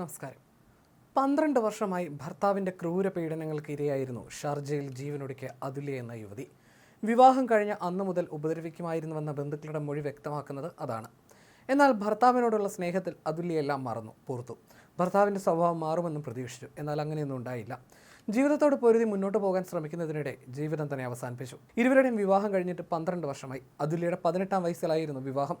നമസ്കാരം. പന്ത്രണ്ട് വർഷമായി ഭർത്താവിന്റെ ക്രൂര പീഡനങ്ങൾക്ക് ഇരയായിരുന്നു ഷാർജയിൽ ജീവനൊടുക്കിയ അതുല്യ എന്ന യുവതി. വിവാഹം കഴിഞ്ഞ അന്നു മുതൽ ഉപദ്രവിക്കുമായിരുന്നുവെന്ന ബന്ധുക്കളുടെ മൊഴി വ്യക്തമാക്കുന്നത് അതാണ്. എന്നാൽ ഭർത്താവിനോടുള്ള സ്നേഹത്തിൽ അതുല്യയെല്ലാം മറന്നു പുറത്തു ഭർത്താവിന്റെ സ്വഭാവം മാറുമെന്നും പ്രതീക്ഷിച്ചു. എന്നാൽ അങ്ങനെയൊന്നും ഉണ്ടായില്ല. ജീവിതത്തോട് പൊരുതി മുന്നോട്ട് പോകാൻ ശ്രമിക്കുന്നതിനിടെ ജീവിതം തന്നെ അവസാനിപ്പിച്ചു. ഇരുവരുടെയും വിവാഹം കഴിഞ്ഞിട്ട് പന്ത്രണ്ട് വർഷമായി. അതുല്യയുടെ പതിനെട്ടാം വയസ്സിലായിരുന്നു വിവാഹം.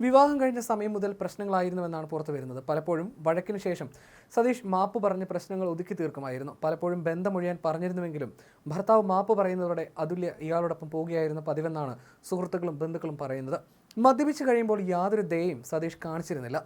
വിവാഹം കഴിഞ്ഞ സമയം മുതൽ പ്രശ്നങ്ങളായിരുന്നുവെന്നാണ് പുറത്തു വരുന്നത്. പലപ്പോഴും വഴക്കിന് ശേഷം സതീഷ് മാപ്പ് പറഞ്ഞ് പ്രശ്നങ്ങൾ ഒതുക്കി തീർക്കുമായിരുന്നു. പലപ്പോഴും ബന്ധമൊഴിയാൻ പറഞ്ഞിരുന്നുവെങ്കിലും ഭർത്താവ് മാപ്പ് പറയുന്നതോടെ അതുല്യ ഇയാളോടൊപ്പം പോവുകയായിരുന്നു പതിവെന്നാണ് സുഹൃത്തുക്കളും ബന്ധുക്കളും പറയുന്നത്. മദ്യപിച്ച് കഴിയുമ്പോൾ യാതൊരു ദയയും സതീഷ് കാണിച്ചിരുന്നില്ല.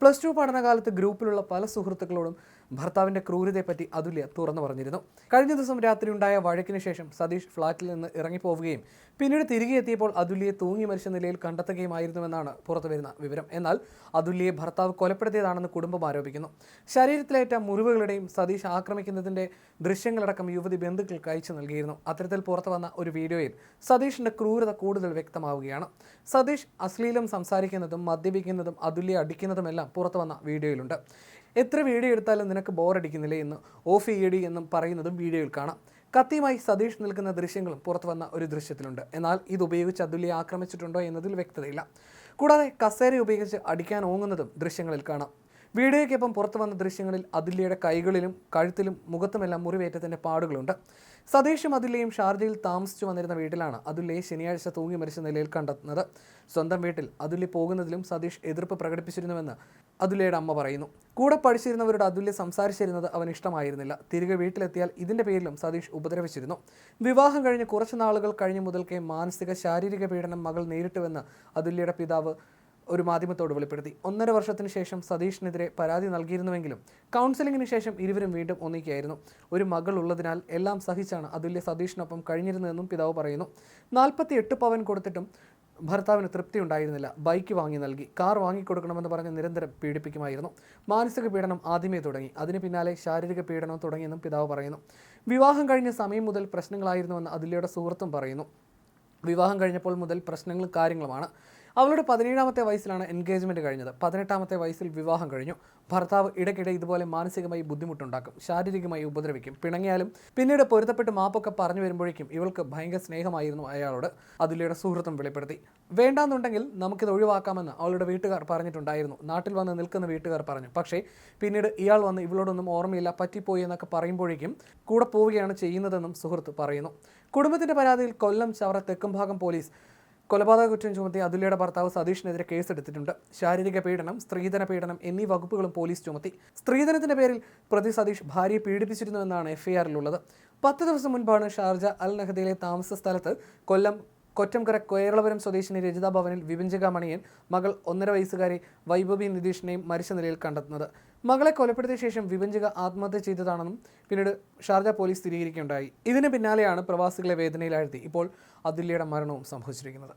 പ്ലസ് ടു പഠനകാലത്ത് ഗ്രൂപ്പിലുള്ള പല സുഹൃത്തുക്കളോടും ഭർത്താവിന്റെ ക്രൂരതയെപ്പറ്റി അതുല്യ തുറന്നു പറഞ്ഞിരുന്നു. കഴിഞ്ഞ ദിവസം രാത്രി ഉണ്ടായ വഴക്കിന് ശേഷം സതീഷ് ഫ്ളാറ്റിൽ നിന്ന് ഇറങ്ങിപ്പോവുകയും പിന്നീട് തിരികെ എത്തിയപ്പോൾ അതുല്യയെ തൂങ്ങി മരിച്ച നിലയിൽ കണ്ടെത്തുകയുമായിരുന്നുവെന്നാണ് പുറത്തു വരുന്ന വിവരം. എന്നാൽ അതുല്യയെ ഭർത്താവ് കൊലപ്പെടുത്തിയതാണെന്ന് കുടുംബം ആരോപിക്കുന്നു. ശരീരത്തിലേറ്റ മുറിവുകളുടെയും സതീഷ് ആക്രമിക്കുന്നതിന്റെ ദൃശ്യങ്ങളടക്കം യുവതി ബന്ധുക്കൾക്ക് അയച്ചു നൽകിയിരുന്നു. അത്തരത്തിൽ പുറത്തു വന്ന ഒരു വീഡിയോയിൽ സതീഷിന്റെ ക്രൂരത കൂടുതൽ വ്യക്തമാവുകയാണ്. സതീഷ് അശ്ലീലം സംസാരിക്കുന്നതും മദ്യപിക്കുന്നതും അതുല്യ അടിക്കുന്നതുമെല്ലാം പുറത്തു വന്ന വീഡിയോയിലുണ്ട്. എത്ര വീഡിയോ എടുത്താലും നിനക്ക് ബോറടിക്കുന്നില്ലേ എന്ന് ഓഫ് ചെയ്യടി എന്നും പറയുന്നതും വീഡിയോയിൽ കാണാം. കത്തിയുമായി സതീഷ് നിൽക്കുന്ന ദൃശ്യങ്ങളും പുറത്തു വന്ന ഒരു ദൃശ്യത്തിലുണ്ട്. എന്നാൽ ഇത് ഉപയോഗിച്ച് അതുല്യ ആക്രമിച്ചിട്ടുണ്ടോ എന്നതിൽ വ്യക്തതയില്ല. കൂടാതെ കസേര ഉപയോഗിച്ച് അടിക്കാൻ ഓങ്ങുന്നതും ദൃശ്യങ്ങളിൽ കാണാം. വീഡിയോയ്ക്കൊപ്പം പുറത്തു വന്ന ദൃശ്യങ്ങളിൽ അതുല്യയുടെ കൈകളിലും കഴുത്തിലും മുഖത്തുമെല്ലാം മുറിവേറ്റത്തിന്റെ പാടുകളുണ്ട്. സതീഷും അതുല്യയും ഷാർജയിൽ താമസിച്ചു വന്നിരുന്ന വീട്ടിലാണ് അതുല്യയെ ശനിയാഴ്ച തൂങ്ങി മരിച്ച നിലയിൽ കണ്ടെത്തുന്നത്. സ്വന്തം വീട്ടിൽ അതുല്യ പോകുന്നതിലും സതീഷ് എതിർപ്പ് പ്രകടിപ്പിച്ചിരുന്നുവെന്ന് അതുല്യയുടെ അമ്മ പറയുന്നു. കൂടെ പഠിച്ചിരുന്നവരോട് അതുല്യ സംസാരിച്ചിരുന്നത് അവൻ ഇഷ്ടമായിരുന്നില്ല. തിരികെ വീട്ടിലെത്തിയാൽ ഇതിന്റെ പേരിലും സതീഷ് ഉപദ്രവിച്ചിരുന്നു. വിവാഹം കഴിഞ്ഞ് കുറച്ച് നാളുകൾ കഴിഞ്ഞ് മുതൽക്കേ മാനസിക ശാരീരിക പീഡനം മകൾ നേരിട്ടുവെന്ന് അതുല്യയുടെ പിതാവ് ഒരു മാധ്യമത്തോട് വെളിപ്പെടുത്തി. ഒന്നര വർഷത്തിന് ശേഷം സതീഷിനെതിരെ പരാതി നൽകിയിരുന്നുവെങ്കിലും കൗൺസിലിംഗിന് ശേഷം ഇരുവരും വീണ്ടും ഒന്നിക്കുകയായിരുന്നു. ഒരു മകൾ ഉള്ളതിനാൽ എല്ലാം സഹിച്ചാണ് അതുല്യ സതീഷിനൊപ്പം കഴിഞ്ഞിരുന്നതെന്നും പിതാവ് പറയുന്നു. നാൽപ്പത്തി എട്ട് പവൻ കൊടുത്തിട്ടും ഭർത്താവിന് തൃപ്തി ഉണ്ടായിരുന്നില്ല. ബൈക്ക് വാങ്ങി നൽകി. കാർ വാങ്ങിക്കൊടുക്കണമെന്ന് പറഞ്ഞ് നിരന്തരം പീഡിപ്പിക്കുമായിരുന്നു. മാനസിക പീഡനം ആദ്യമേ തുടങ്ങി. അതിന് പിന്നാലെ ശാരീരിക പീഡനം തുടങ്ങിയെന്നും പിതാവ് പറയുന്നു. വിവാഹം കഴിഞ്ഞ സമയം മുതൽ പ്രശ്നങ്ങളായിരുന്നുവെന്ന് അതുല്യയുടെ സുഹൃത്തും പറയുന്നു. വിവാഹം കഴിഞ്ഞപ്പോൾ മുതൽ പ്രശ്നങ്ങളും കാര്യങ്ങളുമാണ്. അവളുടെ പതിനേഴാമത്തെ വയസ്സിലാണ് എൻഗേജ്മെന്റ് കഴിഞ്ഞത്. പതിനെട്ടാമത്തെ വയസ്സിൽ വിവാഹം കഴിഞ്ഞു. ഭർത്താവ് ഇടയ്ക്കിടെ ഇതുപോലെ മാനസികമായി ബുദ്ധിമുട്ടുണ്ടാക്കും. ശാരീരികമായി ഉപദ്രവിക്കും. പിണങ്ങിയാലും പിന്നീട് പൊരുത്തപ്പെട്ട് മാപ്പൊക്കെ പറഞ്ഞു വരുമ്പോഴേക്കും ഇവൾക്ക് ഭയങ്കര സ്നേഹമായിരുന്നു അയാളോട്. അതിലൂടെ സുഹൃത്തും വെളിപ്പെടുത്തി. വേണ്ടാന്നുണ്ടെങ്കിൽ നമുക്കിത് ഒഴിവാക്കാമെന്ന് അവളുടെ വീട്ടുകാർ പറഞ്ഞിട്ടുണ്ടായിരുന്നു. നാട്ടിൽ വന്ന് നിൽക്കുന്ന വീട്ടുകാർ പറഞ്ഞു. പക്ഷേ പിന്നീട് ഇയാൾ വന്ന് ഇവളോടൊന്നും ഓർമ്മയില്ല പറ്റിപ്പോയി എന്നൊക്കെ പറയുമ്പോഴേക്കും കൂടെ പോവുകയാണ് ചെയ്യുന്നതെന്നും സുഹൃത്ത് പറയുന്നു. കുടുംബത്തിന്റെ പരാതിയിൽ കൊല്ലം ചവറ തെക്കുംഭാഗം പോലീസ് കൊലപാതക കുറ്റം ചുമത്തി അതുല്യയുടെ ഭർത്താവ് സതീഷിനെതിരെ കേസെടുത്തിട്ടുണ്ട്. ശാരീരിക പീഡനം സ്ത്രീധന പീഡനം എന്നീ വകുപ്പുകളും പോലീസ് ചുമത്തി. സ്ത്രീധനത്തിന്റെ പേരിൽ പ്രതി സതീഷ് ഭാര്യയെ പീഡിപ്പിച്ചിരുന്നുവെന്നാണ് എഫ്ഐആറിലുള്ളത്. പത്ത് ദിവസം മുൻപാണ് ഷാർജ അൽ നഹദയിലെ താമസ സ്ഥലത്ത് കൊല്ലം കൊറ്റംകര കേരളപുരം സ്വദേശിനി രജിത ഭവനിൽ വിഭിഞ്ചക മണിയൻ മകൾ ഒന്നര വയസ്സുകാരി വൈഭവി നിതീഷിനെയും മരിച്ച നിലയിൽ കണ്ടെത്തുന്നത്. മകളെ കൊലപ്പെടുത്തിയ ശേഷം വിഭജിക ആത്മഹത്യ ചെയ്തതാണെന്നും പിന്നീട് ഷാർജ പോലീസ് സ്ഥിരീകരിക്കുകയുണ്ടായി. ഇതിന് പിന്നാലെയാണ് പ്രവാസികളെ വേദനയിലാഴ്ത്തി ഇപ്പോൾ അതുല്യയുടെ മരണവും സംഭവിച്ചിരിക്കുന്നത്.